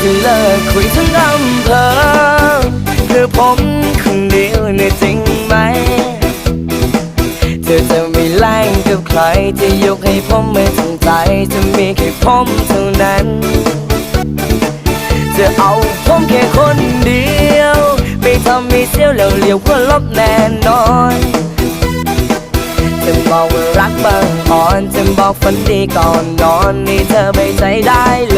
จะเลิกคุยทั้งอำเภอเพื่อผมคนเดียวในจริงไหม เธอจะไม่แล่งกับใครจะยกให้ผมไม่สนงใจจะมีแค่ผมเท่านั้น จะเอาผมแค่คนเดียว ไม่ทำให้เสียวแล้วเหลียวก็ลบแน่นอนจะบอกว่ารักบางอ่อนจะบอกฝันดีก่อนนอนนี่เธอไปใจได้เลย